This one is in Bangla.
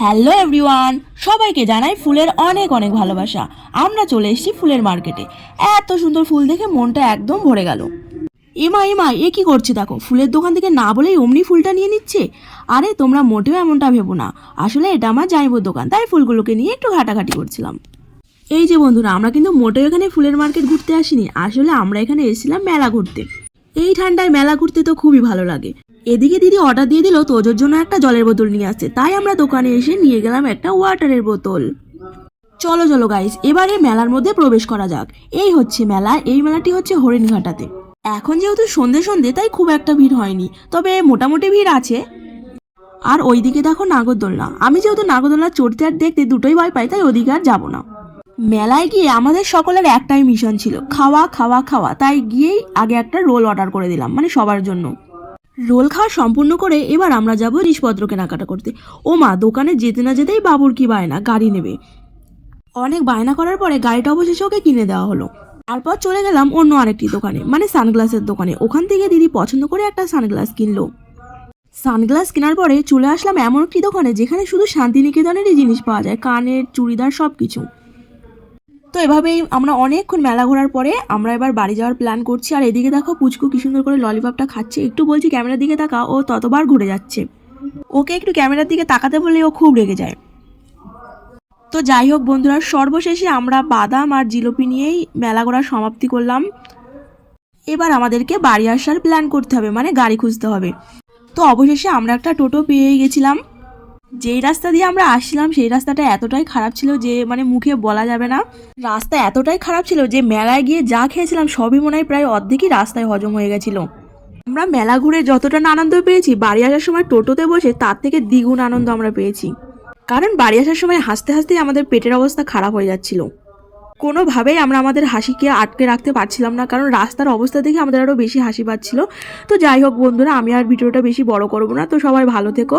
হ্যালো এভরিওয়ান, সবাইকে জানাই ফুলের অনেক অনেক ভালোবাসা। আমরা চলে এসেছি ফুলের মার্কেটে। এত সুন্দর ফুল দেখে মনটা একদম ভরে গেল। এমা এমা এ কি করছে দেখো? ফুলের দোকান থেকে না বলেই অমনি ফুলটা নিয়ে নিচ্ছে? আরে, তোমরা মোটেও এমনটা ভেবো না। আসলে এটা আমার জাইবুর দোকান, তাই ফুলগুলোকে নিয়ে একটু ঘাটাঘাটি করছিলাম। এই যে বন্ধুরা, আমরা কিন্তু মোটেও এখানে ফুলের মার্কেট ঘুরতে আসিনি। আসলে আমরা এখানে এসেছিলাম মেলা ঘুরতে। এই ঠান্ডায় মেলা ঘুরতে তো খুবই ভালো লাগে। এদিকে দিদি অর্ডার দিয়ে দিল, তোজোর জন্য একটা জলের বোতল নিয়ে আসছে। তাই আমরা দোকানে এসে নিয়ে গেলাম একটা ওয়াটারের বোতল। চলো চলো গাইস এবারে মেলার মধ্যে প্রবেশ করা যাক। এই হচ্ছে মেলা, এই মেলাটি হচ্ছে হরিণঘাটাতে। এখন যেহেতু সন্ধে সন্ধে, তাই খুব একটা ভিড় হয়নি। তবে মোটামুটি ভিড় আছে। আর ওইদিকে দেখো নাগরদোলনা। আমি যেহেতু নাগরদোলনা চড়তে আর দেখতে দুটোই ভয় পাই, তাই ওদিকে আর যাব না। মেলায় গিয়ে আমাদের সকলের একটাই মিশন ছিল, খাওয়া খাওয়া খাওয়া। তাই গিয়েই আগে একটা রোল অর্ডার করে দিলাম মানে সবার জন্য। রোল খাওয়া সম্পূর্ণ করে এবার আমরা যাব জিনিসপত্র কেনাকাটা করতে। ও মা, দোকানে যেতে না যেতেই বাবুর কি বায়না? গাড়ি নেবে। অনেক বায়না করার পরে গাড়িটা অবশেষে ওকে কিনে দেওয়া হলো। তারপর চলে গেলাম অন্য আরেকটি দোকানে মানে সানগ্লাসের দোকানে। ওখান থেকে দিদি পছন্দ করে একটা সানগ্লাস কিনলো। সানগ্লাস কেনার পরে চলে আসলাম এমন একটি দোকানে যেখানে শুধু শান্তিনিকেতনেরই জিনিস পাওয়া যায়, কানের, চুড়িদার সব কিছু তো এভাবেই আমরা অনেকক্ষণ মেলা ঘোরার পরে আমরা এবার বাড়ি যাওয়ার প্ল্যান করছি। আর এদিকে দেখো পুচকু কি সুন্দর করে ললিপপটা খাচ্ছে। একটু বলছি ক্যামেরার দিকে তাকা ও ততবার ঘুরে যাচ্ছে। ওকে একটু ক্যামেরার দিকে তাকাতে বললে ও খুব রেগে যায়। তো যাই হোক বন্ধুরা, সর্বশেষে আমরা বাদাম আর জিলিপি নিয়েই মেলা ঘোরার সমাপ্তি করলাম। এবার আমাদেরকে বাড়ি আসার প্ল্যান করতে হবে মানে গাড়ি খুঁজতে হবে। তো অবশেষে আমরা একটা টোটো পেয়ে গেছিলাম। যেই রাস্তা দিয়ে আমরা আসছিলাম, সেই রাস্তাটা এতটাই খারাপ ছিল যে মানে মুখে বলা যাবে না। রাস্তা এতটাই খারাপ ছিল যে, মেলায় গিয়ে যা খেয়েছিলাম, সবই মনে হয় প্রায় অর্ধেকই রাস্তায় হজম হয়ে গেছিল। আমরা মেলা ঘুরে যতটা আনন্দ পেয়েছি, বাড়ি আসার সময় টোটোতে বসে তার থেকে দ্বিগুণ আনন্দ আমরা পেয়েছি। কারণ বাড়ি আসার সময় হাসতে হাসতেই আমাদের পেটের অবস্থা খারাপ হয়ে যাচ্ছিল। কোনোভাবেই আমরা আমাদের হাসিকে আটকে রাখতে পারছিলাম না, কারণ রাস্তার অবস্থা দেখে আমাদের আরও বেশি হাসি পাচ্ছিল। তো যাই হোক বন্ধুরা, আমি আর ভিডিওটা বেশি বড় করব না, তো সবাই ভালো থেকো।